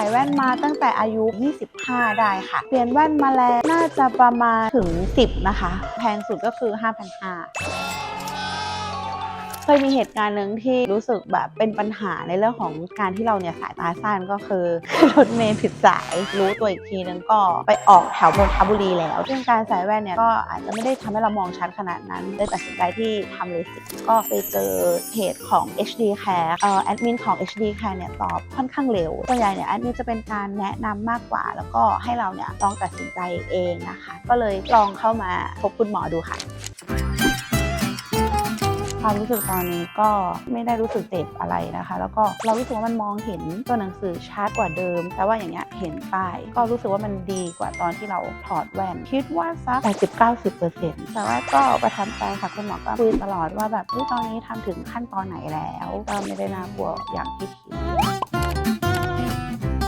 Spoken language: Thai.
ส่แว่นมาตั้งแต่อายุ 25 ได้ค่ะ เปลี่ยนแว่นมาแล้วน่าจะประมาณถึง 10 นะคะ แพงสุดก็คือ 5,500 เคยมีเหตุการณ์หนึ่งที่รู้สึกแบบเป็นปัญหาในเรื่องของการที่เราเนี่ยสายตาสั้นก็คือรถเมล์ผิดสายรู้ตัวอีกทีนึงก็ไปออกแถวนนทบุรีแล้วซึ่งการใส่แว่นเนี่ยก็อาจจะไม่ได้ทำให้เรามองชัดขนาดนั้นเลยตัดสินใจที่ทำเลสิกก็ไปเจอเพจของ HD Care เอ่อแอดมินของ HD Care เนี่ยตอบค่อนข้างเร็วส่วนใหญ่เนี่ยแอดมินจะเป็นการแนะนำมากกว่า แล้วก็ให้เราเนี่ยลองตัดสินใจเองนะคะ ก็เลยลองเข้ามาพบคุณหมอดูค่ะ ความรู้สึกตอนนี้ก็ไม่ได้รู้สึกเจ็บอะไรนะคะ แล้วก็เรารู้สึกว่ามันมองเห็นตัวหนังสือชัดกว่าเดิม แต่ว่าอย่างเงี้ยเห็นป้าย ก็รู้สึกว่ามันดีกว่าตอนที่เราถอดแว่น คิดว่าสัก80-90%แต่ว่าก็ประทับใจค่ะคุณหมอก็คุยตลอดว่าแบบตอนนี้ทำถึงขั้นตอนไหนแล้ว ก็ไม่ได้น่ากลัวอย่างที่คิด